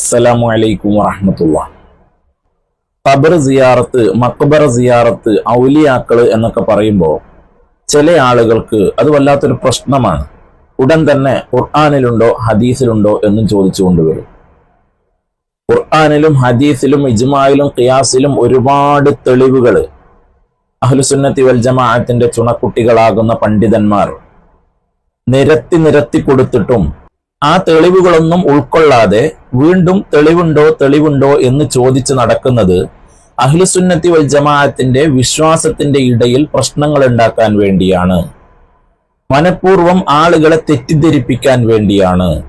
അസ്സലാമു അലൈക്കും വറഹമത്തുള്ള. ഖബർ സിയാറത്ത് മക്ബറ സിയാറത്ത് ഔലിയാക്കൾ എന്നൊക്കെ പറയുമ്പോൾ ചില ആളുകൾക്ക് അത് വല്ലാത്തൊരു പ്രശ്നമാണ്. ഉടൻ തന്നെ ഖുർആാനിലുണ്ടോ ഹദീസിലുണ്ടോ എന്നും ചോദിച്ചു കൊണ്ടുവരും. ഖുർആാനിലും ഹദീസിലും ഇജ്മായിലും ഖിയാസിലും ഒരുപാട് തെളിവുകൾ. അഹ്ലുസുന്നത്തി വൽ ജമാഅത്തിന്റെ ചുണക്കുട്ടികളാകുന്ന പണ്ഡിതന്മാർ നിരത്തി നിരത്തി കൊടുത്തിട്ടും ആ തെളിവുകളൊന്നും ഉൾക്കൊള്ളാതെ വീണ്ടും തെളിവുണ്ടോ തെളിവുണ്ടോ എന്ന് ചോദിച്ച് നടക്കുന്നത് അഹ്ലുസുന്നത്തി വൽ ജമാഅത്തിന്റെ വിശ്വാസത്തിന്റെ ഇടയിൽ പ്രശ്നങ്ങൾ ഉണ്ടാക്കാൻ വേണ്ടിയാണ്. മനഃപൂർവം ആളുകളെ തെറ്റിദ്ധരിപ്പിക്കാൻ വേണ്ടിയാണ്.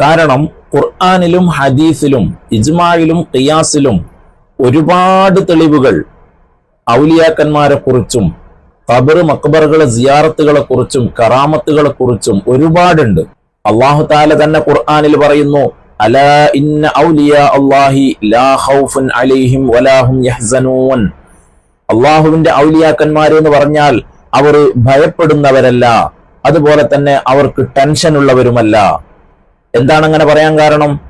കാരണം ഖുർആാനിലും ഹദീസിലും ഇജ്മായിലും ഖിയാസിലും ഒരുപാട് തെളിവുകൾ ഔലിയാക്കന്മാരെ കുറിച്ചും ഖബർ മക്ബറുകളെ സിയാറത്തുകളെ കുറിച്ചും കറാമത്തുകളെ കുറിച്ചും ഒരുപാടുണ്ട്. അള്ളാഹു താല തന്നെ ഖുർആാനിൽ പറയുന്നു അലാ ഇന്ന ലാ ഖൗഫുൻ അലൈഹിം യഹ്സനൂൻ. അള്ളാഹുവിന്റെ ഔലിയാക്കന്മാർ എന്ന് പറഞ്ഞാൽ അവർ ഭയപ്പെടുന്നവരല്ല അതുപോലെ തന്നെ അവർക്ക് ടെൻഷൻ ഉള്ളവരുമല്ല. എന്താണ് അങ്ങനെ പറയാൻ കാരണം?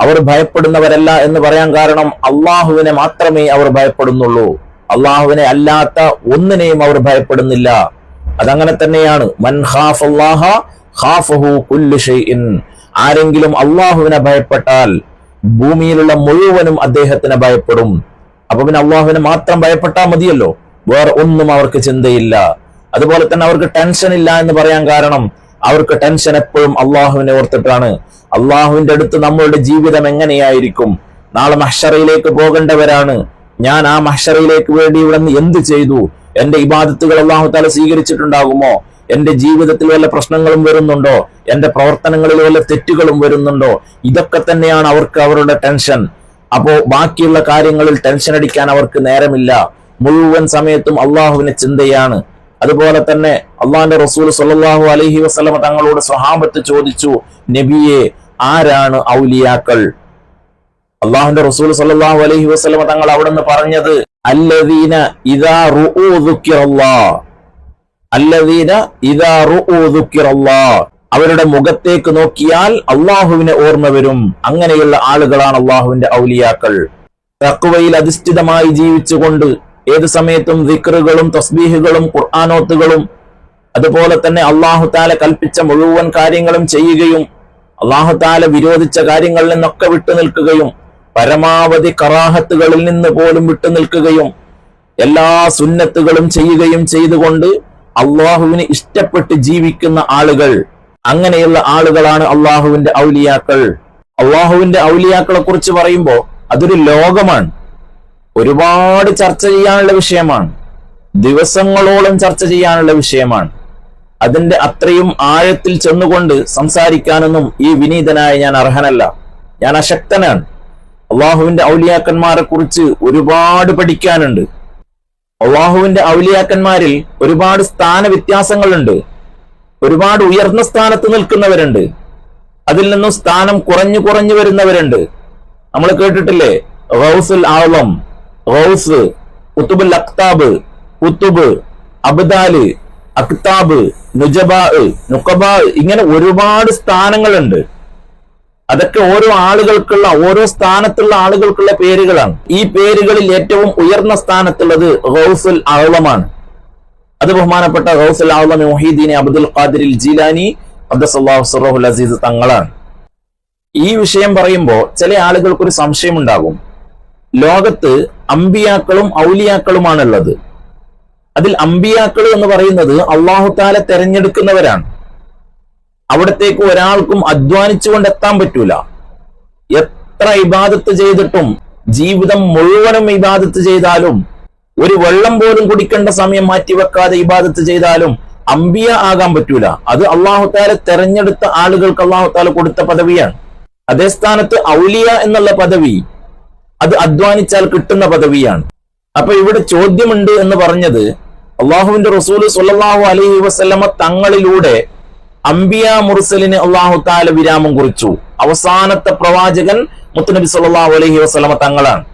അവർ ഭയപ്പെടുന്നവരല്ല എന്ന് പറയാൻ കാരണം അള്ളാഹുവിനെ മാത്രമേ അവർ ഭയപ്പെടുന്നുള്ളൂ. അള്ളാഹുവിനെ അല്ലാത്ത ഒന്നിനെയും അവർ ഭയപ്പെടുന്നില്ല. അതങ്ങനെ തന്നെയാണ്. മൻ അല്ലാഹ ഖാഫഹു ഷൈഇൻ. ആരെങ്കിലും അള്ളാഹുവിനെ ഭയപ്പെട്ടാൽ ഭൂമിയിലുള്ള മുഴുവനും അദ്ദേഹത്തിനെ ഭയപ്പെടും. അപ്പൊ പിന്നെ അള്ളാഹുവിനെ മാത്രം ഭയപ്പെട്ടാൽ മതിയല്ലോ. വേറെ ഒന്നും അവർക്ക് ചിന്തയില്ല. അതുപോലെ തന്നെ അവർക്ക് ടെൻഷൻ ഇല്ല എന്ന് പറയാൻ കാരണം അവർക്ക് ടെൻഷൻ എപ്പോഴും അള്ളാഹുവിനെ ഓർത്തിട്ടാണ്. അള്ളാഹുവിന്റെ അടുത്ത് നമ്മളുടെ ജീവിതം എങ്ങനെയായിരിക്കും? നാളെ മഹ്ഷറയിലേക്ക് പോകേണ്ടവരാണ്. ഞാൻ ആ മഹ്ഷറയിലേക്ക് വേണ്ടി ഇവിടെ നിന്ന് എന്ത് ചെയ്തു? എന്റെ ഇബാദത്തുകൾ അള്ളാഹു താല സ്വീകരിച്ചിട്ടുണ്ടാകുമോ? എന്റെ ജീവിതത്തിൽ വല്ല പ്രശ്നങ്ങളും വരുന്നുണ്ടോ? എന്റെ പ്രവർത്തനങ്ങളിൽ വല്ല തെറ്റുകളും വരുന്നുണ്ടോ? ഇതൊക്കെ തന്നെയാണ് അവർക്ക് അവരുടെ ടെൻഷൻ. അപ്പോ ബാക്കിയുള്ള കാര്യങ്ങളിൽ ടെൻഷൻ അടിക്കാൻ അവർക്ക് നേരമില്ല. മുഴുവൻ സമയത്തും അള്ളാഹുവിനെ ചിന്തയാണ്. അതുപോലെ തന്നെ അള്ളാഹിന്റെ റസൂൽ സല്ലാഹു അലഹി വസ്ലമ തങ്ങളോട് സ്വഹാബത്ത് ചോദിച്ചു നബിയെ ആരാണ് ഔലിയാക്കൾ? അള്ളാഹുന്റെ റസൂൽ സല്ലാഹു അലഹി വസ്ലമ തങ്ങൾ അവിടെ നിന്ന് പറഞ്ഞത് അല്ലദീന ഇദാ റുഊ ദുഃഖിറല്ലാഹ് അവരുടെ മുഖത്തേക്ക് നോക്കിയാൽ അള്ളാഹുവിനെ ഓർമ്മ വരും. അങ്ങനെയുള്ള ആളുകളാണ് അള്ളാഹുവിന്റെ ഔലിയാക്കൾ. തക്കുവയിൽ അധിഷ്ഠിതമായി ജീവിച്ചുകൊണ്ട് ഏത് സമയത്തും വിക്റുകളും തസ്ബീഹുകളും ഖുർആാനോത്തുകളും അതുപോലെ തന്നെ അള്ളാഹു താല കൽപ്പിച്ച മുഴുവൻ കാര്യങ്ങളും ചെയ്യുകയും അള്ളാഹു താല വിരോധിച്ച കാര്യങ്ങളിൽ നിന്നൊക്കെ വിട്ടു നിൽക്കുകയും പരമാവധി കറാഹത്തുകളിൽ നിന്ന് പോലും വിട്ടു നിൽക്കുകയും എല്ലാ സുന്നത്തുകളും ചെയ്യുകയും ചെയ്തുകൊണ്ട് അള്ളാഹുവിന് ഇഷ്ടപ്പെട്ട് ജീവിക്കുന്ന ആളുകൾ. അങ്ങനെയുള്ള ആളുകളാണ് അള്ളാഹുവിന്റെ ഔലിയാക്കൾ. അള്ളാഹുവിന്റെ ഔലിയാക്കളെ കുറിച്ച് പറയുമ്പോൾ അതൊരു ലോകമാണ്. ഒരുപാട് ചർച്ച ചെയ്യാനുള്ള വിഷയമാണ്. ദിവസങ്ങളോളം ചർച്ച ചെയ്യാനുള്ള വിഷയമാണ്. അതിന്റെ അത്രയും ആഴത്തിൽ ചെന്നുകൊണ്ട് സംസാരിക്കാനൊന്നും ഈ വിനീതനായ ഞാൻ അർഹനല്ല. ഞാൻ അശക്തനാണ്. അള്ളാഹുവിന്റെ ഔലിയാക്കന്മാരെ കുറിച്ച് ഒരുപാട് പഠിക്കാനുണ്ട്. അള്ളാഹുവിന്റെ ഔലിയാക്കന്മാരിൽ ഒരുപാട് സ്ഥാന വ്യത്യാസങ്ങളുണ്ട് ഒരുപാട് ഉയർന്ന സ്ഥാനത്ത് നിൽക്കുന്നവരുണ്ട്. അതിൽ നിന്നും സ്ഥാനം കുറഞ്ഞു കുറഞ്ഞു വരുന്നവരുണ്ട്. നമ്മൾ കേട്ടിട്ടില്ലേ? റൌസുൽ ആളം റൗസ് കുത്തുബുൽ അക്താബ് കുത്തുബ് അബ്ദാൽ അക്താബ് നുജബാ നുക്കബാ ഇങ്ങനെ ഒരുപാട് സ്ഥാനങ്ങളുണ്ട്. അതൊക്കെ ഓരോ ആളുകൾക്കുള്ള ഓരോ സ്ഥാനത്തുള്ള ആളുകൾക്കുള്ള പേരുകളാണ്. ഈ പേരുകളിൽ ഏറ്റവും ഉയർന്ന സ്ഥാനത്തുള്ളത് റൗസുൽ ആളമാണ് അത് ബഹുമാനപ്പെട്ട റൗസുൽ ആളം Muhyiddin Abdul Qadir Jilani Abdul Aziz തങ്ങളാണ്. ഈ വിഷയം പറയുമ്പോൾ ചില ആളുകൾക്കൊരു സംശയം ഉണ്ടാകും ലോകത്ത് അമ്പിയാക്കളും ഔലിയാക്കളുമാണുള്ളത്. അതിൽ അമ്പിയാക്കൾ എന്ന് പറയുന്നത് അള്ളാഹു താല തെരഞ്ഞെടുക്കുന്നവരാണ്. അവിടത്തേക്ക് ഒരാൾക്കും അധ്വാനിച്ചുകൊണ്ട് എത്താൻ പറ്റൂല. എത്ര ഇബാദത്ത് ചെയ്തിട്ടും ജീവിതം മുഴുവനും ഇബാദത്ത് ചെയ്താലും ഒരു വെള്ളം പോലും കുടിക്കേണ്ട സമയം മാറ്റിവെക്കാതെ ഇബാദത്ത് ചെയ്താലും അമ്പിയ ആകാൻ പറ്റൂല. അത് അള്ളാഹു താല തെരഞ്ഞെടുത്ത ആളുകൾക്ക് അള്ളാഹു താല കൊടുത്ത പദവിയാണ്. അതേ സ്ഥാനത്ത് ഔലിയ എന്നുള്ള പദവി അത് അധ്വാനിച്ചാൽ കിട്ടുന്ന പദവിയാണ്. അപ്പൊ ഇവിടെ ചോദ്യമുണ്ട് എന്ന് പറഞ്ഞത് അള്ളാഹുവിന്റെ റസൂൽ സുല്ലാഹു അലൈഹി വസ്ലമ തങ്ങളിലൂടെ അംബിയ മുർസലിന് അള്ളാഹു താല വിരാമം കുറിച്ചു. അവസാനത്തെ പ്രവാചകൻ മുത്തുനബി സല്ലാഹു അലഹി വസ്ലമ തങ്ങളാണ്.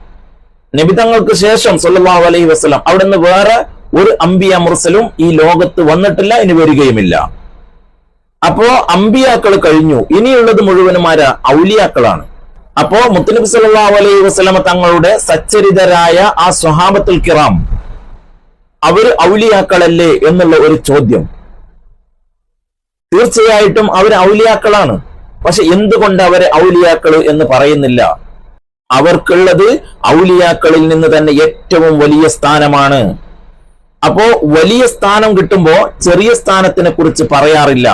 നബി തങ്ങൾക്ക് ശേഷം സല്ലാഹു അലഹി വസ്ലം അവിടെ നിന്ന് വേറെ ഒരു അംബിയ മുർസലും ഈ ലോകത്ത് വന്നിട്ടില്ല ഇനി വരികയുമില്ല. അപ്പോ അമ്പിയാക്കൾ കഴിഞ്ഞു. ഇനിയുള്ളത് മുഴുവനും ആരാ? ഔലിയാക്കളാണ്. അപ്പോ മുത്തനബി സല്ലാ അലൈഹി വസ്ലമ തങ്ങളുടെ സച്ചരിതരായ ആ സ്വഹാബത്തുൽ കിറാം. അവർ ഔലിയാക്കളല്ലേ എന്നുള്ള ഒരു ചോദ്യം. തീർച്ചയായിട്ടും അവർ ഔലിയാക്കളാണ്. പക്ഷെ എന്തുകൊണ്ട് അവരെ ഔലിയാക്കൾ എന്ന് പറയുന്നില്ല? അവർക്കുള്ളത് ഔലിയാക്കളിൽ നിന്ന് തന്നെ ഏറ്റവും വലിയ സ്ഥാനമാണ്. അപ്പോ വലിയ സ്ഥാനം കിട്ടുമ്പോ ചെറിയ സ്ഥാനത്തിനെ കുറിച്ച് പറയാറില്ല.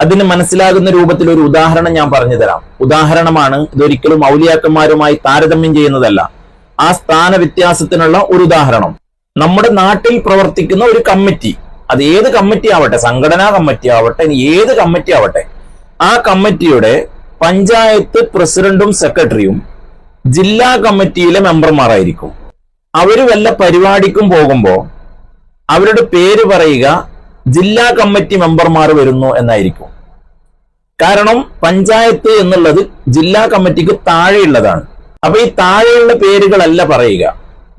അതിന് മനസ്സിലാകുന്ന രൂപത്തിൽ ഒരു ഉദാഹരണം ഞാൻ പറഞ്ഞു തരാം. ഉദാഹരണമാണ് ഇതൊരിക്കലും ഔലിയാക്കന്മാരുമായി താരതമ്യം ചെയ്യുന്നതല്ല. ആ സ്ഥാന വ്യത്യാസത്തിനുള്ള ഒരു ഉദാഹരണം. നമ്മുടെ നാട്ടിൽ പ്രവർത്തിക്കുന്ന ഒരു കമ്മിറ്റി അത് ഏത് കമ്മിറ്റി ആവട്ടെ സംഘടനാ കമ്മിറ്റി ആവട്ടെ ഇനി ഏത് കമ്മിറ്റി ആവട്ടെ ആ കമ്മിറ്റിയുടെ പഞ്ചായത്ത് പ്രസിഡന്റും സെക്രട്ടറിയും ജില്ലാ കമ്മിറ്റിയിലെ മെമ്പർമാരായിരിക്കും. അവർ വല്ല പരിപാടിക്കും പോകുമ്പോൾ അവരുടെ പേര് പറയുക ജില്ലാ കമ്മിറ്റി മെമ്പർമാർ വരുന്നു എന്നായിരിക്കും. കാരണം പഞ്ചായത്ത് എന്നുള്ളത് ജില്ലാ കമ്മിറ്റിക്ക് താഴെയുള്ളതാണ്. അപ്പൊ ഈ താഴെയുള്ള പേരുകളല്ല പറയുക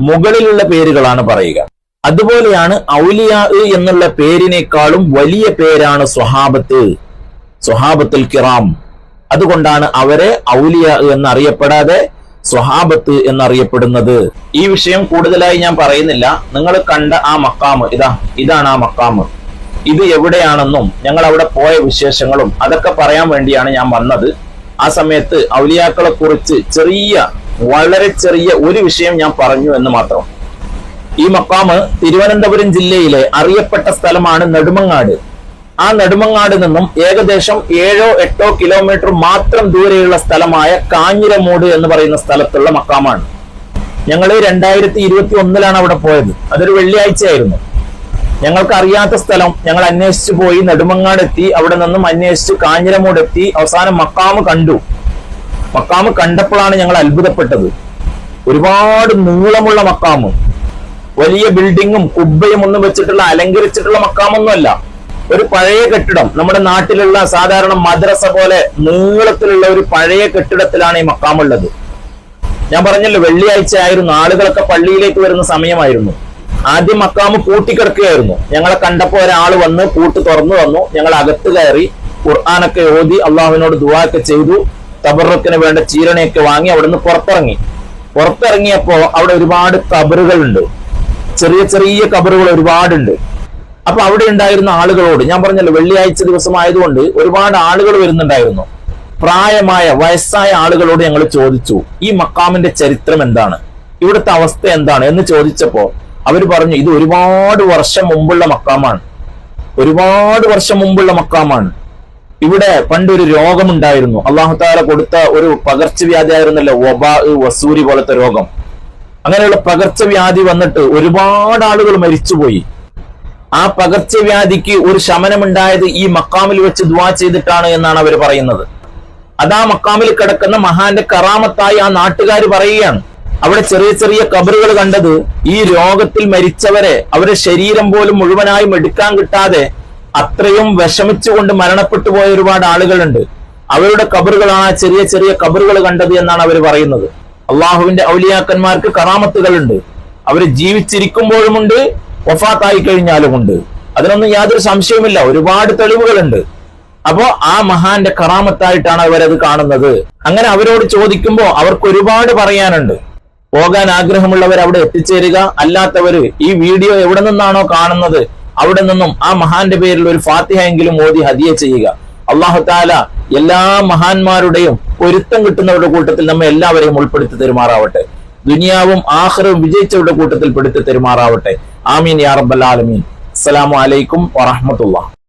മുകളിലുള്ള പേരുകളാണ് പറയുക. അതുപോലെയാണ് ഔലിയാ എന്നുള്ള പേരിനേക്കാളും വലിയ പേരാണ് സ്വഹാബത്ത് സ്വഹാബത്തുൽ കിറാം. അതുകൊണ്ടാണ് അവരെ ഔലിയ എന്നറിയപ്പെടാതെ സ്വഹാബത്ത് എന്നറിയപ്പെടുന്നത്. ഈ വിഷയം കൂടുതലായി ഞാൻ പറയുന്നില്ല. നിങ്ങൾ കണ്ട ആ മക്കാമ് ഇതാ ഇതാണ് ആ മക്കാമ് ഇത് എവിടെയാണെന്നും ഞങ്ങൾ അവിടെ പോയ വിശേഷങ്ങളും അതൊക്കെ പറയാൻ വേണ്ടിയാണ് ഞാൻ വന്നത്. ആ സമയത്ത് ഔലിയാക്കളെ കുറിച്ച് ചെറിയ വളരെ ചെറിയ ഒരു വിഷയം ഞാൻ പറഞ്ഞു എന്ന് മാത്രം. ഈ മക്കാമ് തിരുവനന്തപുരം ജില്ലയിലെ അറിയപ്പെട്ട സ്ഥലമാണ് നെടുമങ്ങാട്. ആ നെടുമങ്ങാട് നിന്നും ഏകദേശം ഏഴോ എട്ടോ കിലോമീറ്റർ മാത്രം ദൂരെയുള്ള സ്ഥലമായ കാഞ്ഞിരമൂട് എന്ന് പറയുന്ന സ്ഥലത്തുള്ള മക്കാമാണ്. ഞങ്ങൾ രണ്ടായിരത്തി ഇരുപത്തി ഒന്നിലാണ് അവിടെ പോയത്. അതൊരു വെള്ളിയാഴ്ചയായിരുന്നു. ഞങ്ങൾക്ക് അറിയാത്ത സ്ഥലം ഞങ്ങൾ അന്വേഷിച്ചു പോയി നെടുമങ്ങാട് എത്തി. അവിടെ നിന്നും അന്വേഷിച്ച് കാഞ്ഞിരമൂട് എത്തി. അവസാനം മക്കാമ് കണ്ടു. മക്കാമ് കണ്ടപ്പോഴാണ് ഞങ്ങൾ അത്ഭുതപ്പെട്ടത്. ഒരുപാട് നീളമുള്ള മക്കാമ് വലിയ ബിൽഡിങ്ങും കുബ്ബയും ഒന്നും വെച്ചിട്ടുള്ള അലങ്കരിച്ചിട്ടുള്ള മക്കാമൊന്നുമല്ല. ഒരു പഴയ കെട്ടിടം. നമ്മുടെ നാട്ടിലുള്ള സാധാരണ മദ്രസ പോലെ നീളത്തിലുള്ള ഒരു പഴയ കെട്ടിടത്തിലാണ് ഈ മക്കാമുള്ളത്. ഞാൻ പറഞ്ഞല്ലോ വെള്ളിയാഴ്ച ആയിരുന്നു ആളുകളൊക്കെ പള്ളിയിലേക്ക് വരുന്ന സമയമായിരുന്നു. ആദ്യം മക്കാമ് പൂട്ടിക്കിടക്കുകയായിരുന്നു. ഞങ്ങളെ കണ്ടപ്പോ ഒരാൾ വന്ന് പൂട്ട് തുറന്നു വന്നു ഞങ്ങൾ അകത്ത് കയറി ഖുർആാനൊക്കെ ഓതി അള്ളാഹുവിനോട് ദുവാക്കെ ചെയ്തു. തബറുക്കിന് വേണ്ട ചീരണയൊക്കെ വാങ്ങി അവിടുന്ന് പുറത്തിറങ്ങി. പുറത്തിറങ്ങിയപ്പോ അവിടെ ഒരുപാട് കബറുകളുണ്ട്. ചെറിയ ചെറിയ കബറുകൾ ഒരുപാടുണ്ട്. അപ്പൊ അവിടെ ഉണ്ടായിരുന്ന ആളുകളോട് ഞാൻ പറഞ്ഞല്ലോ വെള്ളിയാഴ്ച ദിവസമായതുകൊണ്ട് ഒരുപാട് ആളുകൾ വരുന്നുണ്ടായിരുന്നു. പ്രായമായ വയസ്സായ ആളുകളോട് ഞങ്ങൾ ചോദിച്ചു ഈ മക്കാമിന്റെ ചരിത്രം എന്താണ്? ഇവിടുത്തെ അവസ്ഥ എന്താണ്? എന്ന് ചോദിച്ചപ്പോ അവർ പറഞ്ഞു ഇത് ഒരുപാട് വർഷം മുമ്പുള്ള മക്കാമാണ് ഒരുപാട് വർഷം മുമ്പുള്ള മക്കാമാണ് ഇവിടെ പണ്ടൊരു രോഗമുണ്ടായിരുന്നു. അള്ളാഹു താല കൊടുത്ത ഒരു പകർച്ചവ്യാധി ആയിരുന്നല്ലോ വബാ വസൂരി പോലത്തെ രോഗം. അങ്ങനെയുള്ള പകർച്ചവ്യാധി വന്നിട്ട് ഒരുപാട് ആളുകൾ മരിച്ചുപോയി. ആ പകർച്ചവ്യാധിക്ക് ഒരു ശമനമുണ്ടായത് ഈ മക്കാമിൽ വെച്ച് ദുവാ ചെയ്തിട്ടാണ് എന്നാണ് അവർ പറയുന്നത്. അതാ മക്കാമിൽ കിടക്കുന്ന മഹാന്റെ കറാമത്തായി ആ നാട്ടുകാർ പറയുകയാണ്. അവിടെ ചെറിയ ചെറിയ കബറുകൾ കണ്ടത് ഈ രോഗത്തിൽ മരിച്ചവരെ അവരെ ശരീരം പോലും മുഴുവനായും എടുക്കാൻ കിട്ടാതെ അത്രയും വിഷമിച്ചുകൊണ്ട് മരണപ്പെട്ടു പോയ ഒരുപാട് ആളുകളുണ്ട്. അവരുടെ കബറുകളാണ് ചെറിയ ചെറിയ കബറുകൾ കണ്ടത് എന്നാണ് അവർ പറയുന്നത്. അള്ളാഹുവിന്റെ ഔലിയാക്കന്മാർക്ക് കറാമത്തുകളുണ്ട്. അവർ ജീവിച്ചിരിക്കുമ്പോഴുമുണ്ട് വഫാത്തായി കഴിഞ്ഞാലുമുണ്ട് അതിനൊന്നും യാതൊരു സംശയവുമില്ല. ഒരുപാട് തെളിവുകളുണ്ട്. അപ്പോ ആ മഹാന്റെ കറാമത്തായിട്ടാണ് അവരത് കാണുന്നത്. അങ്ങനെ അവരോട് ചോദിക്കുമ്പോൾ അവർക്ക് ഒരുപാട് പറയാനുണ്ട്. പോകാൻ ആഗ്രഹമുള്ളവർ അവിടെ എത്തിച്ചേരുക. അല്ലാത്തവര് ഈ വീഡിയോ എവിടെ നിന്നാണോ കാണുന്നത് അവിടെ നിന്നും ആ മഹാന്റെ പേരിൽ ഒരു ഫാത്തിഹ എങ്കിലും ഓതി ഹദിയ ചെയ്യുക. അള്ളാഹു താല എല്ലാ മഹാന്മാരുടെയും പൊരുത്തം കിട്ടുന്നവരുടെ കൂട്ടത്തിൽ നമ്മെ എല്ലാവരെയും ഉൾപ്പെടുത്തി തെരുമാറാവട്ടെ. ദുനിയാവും ആഹ്റവും വിജയിച്ചവരുടെ കൂട്ടത്തിൽ പെടുത്തി തെരുമാറാവട്ടെ. ആമീൻ യാ റബ്ബൽ ആലമീൻ. അസ്സലാമു അലൈക്കും വറഹ്മത്തുള്ളാഹി.